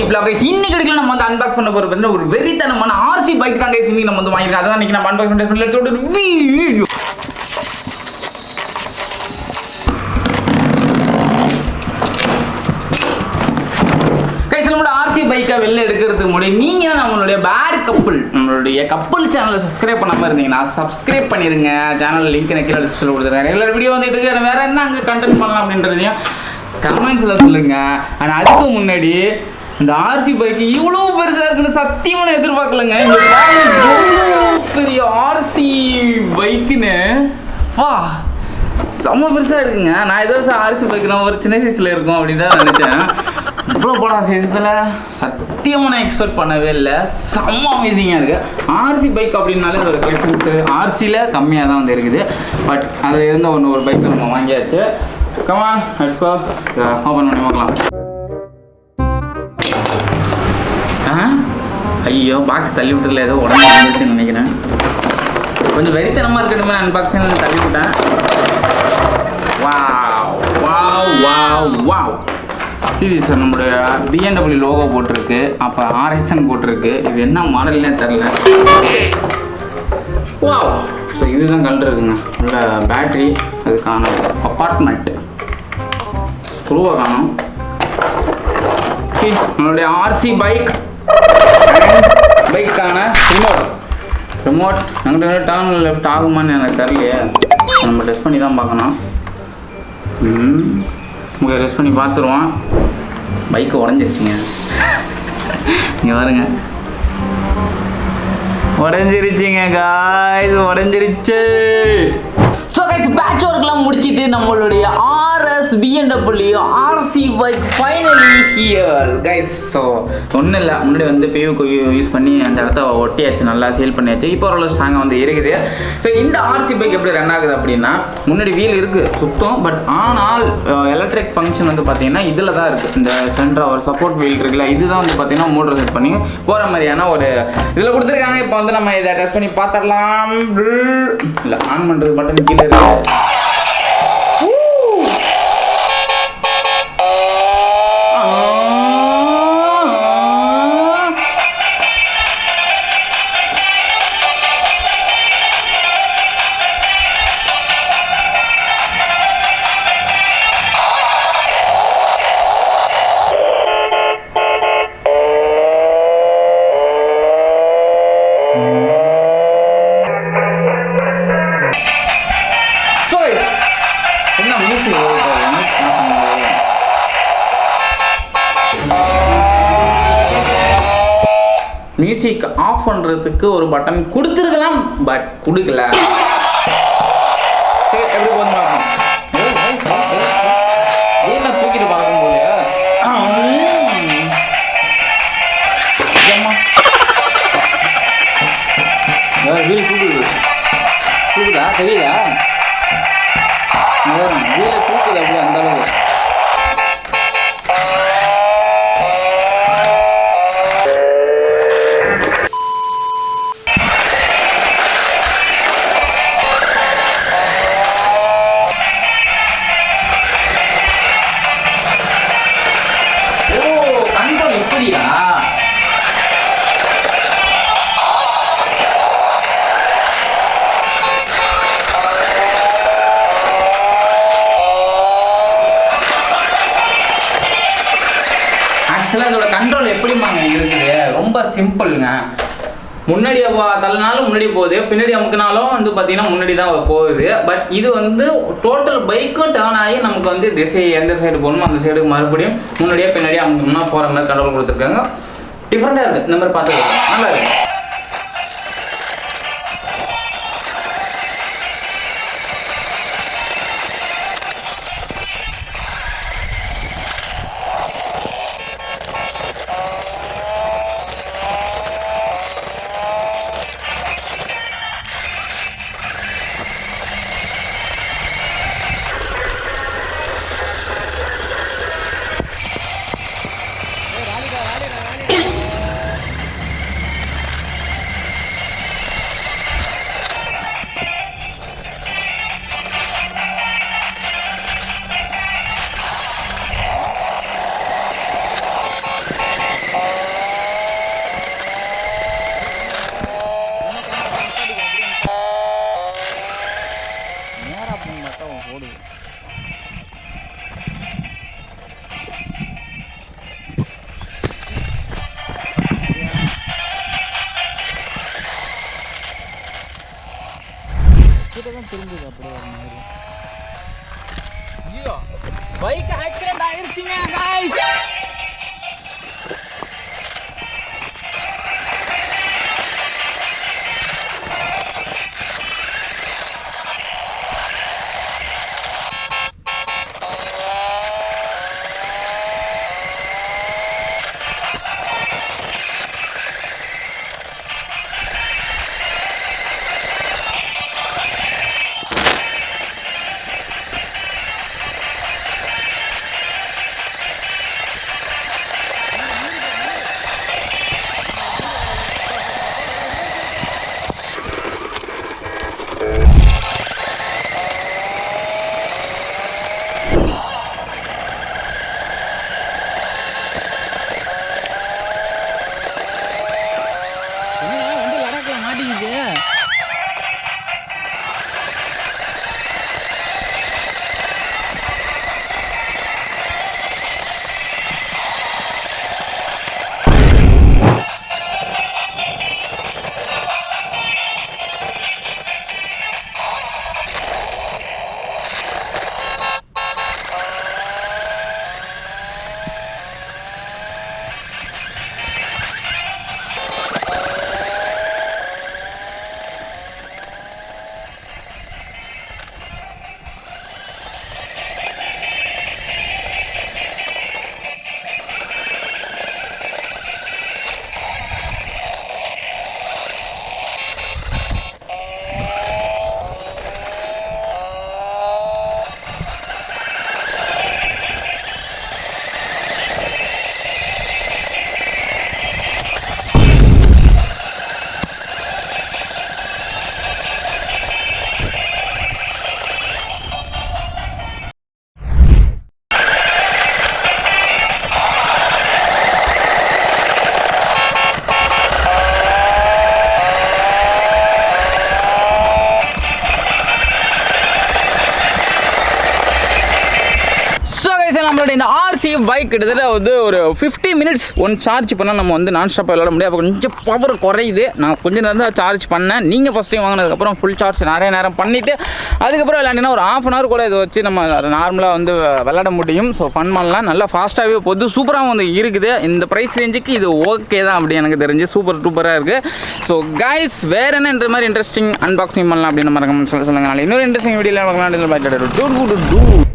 குட்டி black guys இன்னைக்கு எடுக்கல நம்ம வந்து அன்பாக்ஸ் பண்ண போற பார்த்தீங்கன்னா ஒரு வெறித்தனமான ஆர்சி பைக் தான் கைஸ் இன்னைக்கு நம்ம வந்து வாங்கிருக்கோம் அதான் இன்னைக்கு நம்ம அன்பாக்ஸ் பண்ணி லெட்ஸ் ஓட்டு வீடியோ ஆர்சி பைக்கை வெளில எடுக்கிறதுக்கு முன்னாடி நீங்கள் நம்மளுடைய பேட் கப்புள் நம்மளுடைய கப்புள் சேனலை சப்ஸ்கிரைப் பண்ணாமல் இருந்தீங்கன்னா சப்ஸ்கிரைப் பண்ணிருங்க. சேனல் லிங்க் எனக்கு கீழே டிஸ்கிரிப்ஷன் கொடுத்துருக்கேன் ரெகுலர் வீடியோ வந்துட்டு இருக்கு. வேற என்ன அங்கே கண்டென்ட் பண்ணலாம் அப்படின்றதையும் கமெண்ட்ஸில் சொல்லுங்க. ஆனால் அதுக்கு முன்னாடி இந்த ஆர்சி பைக் இவ்வளோ பெருசாக இருக்குன்னு சத்தியமான நான் எதிர்பார்க்கலங்க. பெரிய ஆர்சி பைக்குன்னு வா செம்ம பெருசாக இருக்குங்க. நான் ஏதோ ஆர்சி பைக் நான் ஒரு சின்ன சைஸில் இருக்கும் அப்படின்னு தான் நினச்சேன். இவ்வளோ படம் சைஸில் சத்தியமாக நான் எக்ஸ்பெக்ட் பண்ணவே இல்லை. செம்ம அமேசிங்காக இருக்குது ஆர்சி பைக் அப்படின்னாலே ஒரு கலெக்ஷன்ஸு ஆர்சியில் கம்மியாக தான் வந்து இருக்குது. பட் அதில் இருந்த ஒன்று ஒரு பைக் நம்ம வாங்கியாச்சு. கமான் லெட்ஸ் கோ ஓப்பன் பண்ணி பார்க்கலாம். ஐயோ பாக்ஸ் தள்ளி விட்டுல ஏதோ உடனே வந்துச்சுன்னு நினைக்கிறேன். கொஞ்சம் வெறித்தனமாக இருக்கணுமே அன்பாக்சிங் தள்ளி விட்டேன். வா வாவ் வாவ் வாவ் சீரியஸ் நம்மளுடைய பிஎன்டபிள்யூ லோகோ போட்டிருக்கு. அப்போ ஆர்எக்ஸன் போட்டிருக்கு. இது என்ன மாடல்னே தெரில வாவ் ஸோ இதுதான் கல் இருக்குங்க உள்ள பேட்ரி அதுக்கான அப்பார்ட்மெண்ட் ஸ்க்ரூவை காணும். நம்மளுடைய ஆர்சி பைக் பைக்கான ரிமோட் ரிமோட் அங்கிட்ட டர்ன் லெஃப்ட் ஆகுமான்னு எனக்கு தெரியலையே. நம்ம டெஸ்ட் பண்ணி தான் பார்க்கணும். ஓகே ரெஸ்ட் பண்ணி பார்த்துருவோம். பைக்கு உடஞ்சிருச்சுங்க. இங்கே பாருங்க. உடஞ்சிருச்சுங்க காய்ஸ் உடஞ்சிருச்சு. கைஸ் பேட்ச் ஒர்க்லாம் முடிச்சிட்டு நம்மளுடைய RS BMW RC bike finally here guys so ஒன்றும் இல்லை. முன்னாடி வந்து பேவுக்கு யூஸ் பண்ணி அந்த இடத்த ஒட்டியாச்சு நல்லா சேல் பண்ணியாச்சு. இப்போ ஓரளவு ஸ்ட்ராங்காக வந்து இருக்குது. ஸோ இந்த ஆர்சி பைக் எப்படி ரன் ஆகுது அப்படின்னா முன்னாடி வீல் இருக்குது சுத்தம். பட் ஆனால் எலக்ட்ரிக் ஃபங்க்ஷன் வந்து பார்த்தீங்கன்னா இதில் தான் இருக்குது இந்த சென்டர் ஒரு சப்போர்ட் வீல் இருக்குல்ல இதுதான் வந்து பார்த்தீங்கன்னா மோட்டர் செட் பண்ணி போகிற மாதிரியான ஒரு இதில் கொடுத்துருக்காங்க. இப்போ வந்து நம்ம இதை டெஸ்ட் பண்ணி பார்த்துடலாம். இல்லை ஆன் பண்ணுறது பட்டன் கீழே இருக்கு. Bye. ஆஃப் பண்ணுறதுக்கு ஒரு பட்டன் கொடுத்துருக்கலாம் பட் கொடுக்கல. எப்படி போதும் தூக்கிட்டு பார்க்கும் போது வீடு தூக்குது. தூக்குதா? தெரியுதா? வீல தூக்குது அப்படியே அந்த அளவுக்கு. இதோட எப்படிமாங்க இருக்குது. ரொம்ப சிம்பிளுங்க. முன்னாடி தள்ளினாலும் முன்னாடி போகுது. பின்னாடி அமுக்குனாலும் வந்து பார்த்தீங்கன்னா முன்னாடி தான் போகுது. பட் இது வந்து டோட்டல் பைக்கும் டேர்ன் ஆகி நமக்கு வந்து திசை எந்த சைடு போகணுமோ அந்த சைடுக்கு மறுபடியும் முன்னாடியே பின்னாடியே அமுக்கணும்னா போகிற மாதிரி கண்ட்ரோல் கொடுத்துருக்காங்க. டிஃப்ரெண்ட்டாக இருக்குது இந்த மாதிரி பார்த்துக்கலாம். நல்லா இருக்குது கேமரா அப்படின்னு பார்த்தா அவன் ஓடுது கிட்ட தான் திரும்புது அப்படியே வர பைக் ஆக்சிடென்ட் ஆயிருச்சுங்க இந்த பைக் கிட்டத்தட்ட வந்து ஒரு ஃபிஃப்டி மினிட்ஸ் ஒன் சார்ஜ் பண்ணால் நம்ம வந்து நான் ஸ்டாப்பாக விளாட முடியாது அப்போ கொஞ்சம் பவர் குறையுது. நான் கொஞ்ச நேரம் தான் சார்ஜ் பண்ணேன். நீங்கள் ஃபஸ்ட் டைம் வாங்கினதுக்கப்புறம் ஃபுல் சார்ஜ் நிறைய நேரம் பண்ணிவிட்டு அதுக்கப்புறம் விளையாண்டினா ஒரு ஆஃப் அன் ஹவர் கூட இதை வச்சு நம்ம நார்மலாக வந்து விளையாட முடியும். ஸோ ஃபன் பண்ணலாம் நல்லா ஃபாஸ்ட்டாகவே போகுது. சூப்பராகவும் வந்து இருக்குது. இந்த ப்ரைஸ் ரேஞ்சுக்கு இது ஓகே தான் அப்படி எனக்கு தெரிஞ்சு சூப்பர் சூப்பராக இருக்குது ஸோ கைஸ் வேறு என்ன இந்த மாதிரி இன்ட்ரெஸ்டிங் அன்பாக்சிங் பண்ணலாம் அப்படின்னு மறக்காம சொல்லி சொல்லுங்கள் நாளைக்கு இன்னொரு இன்ட்ரெஸ்டிங் வீடியோவில் பார்க்கலாம் டூ டூ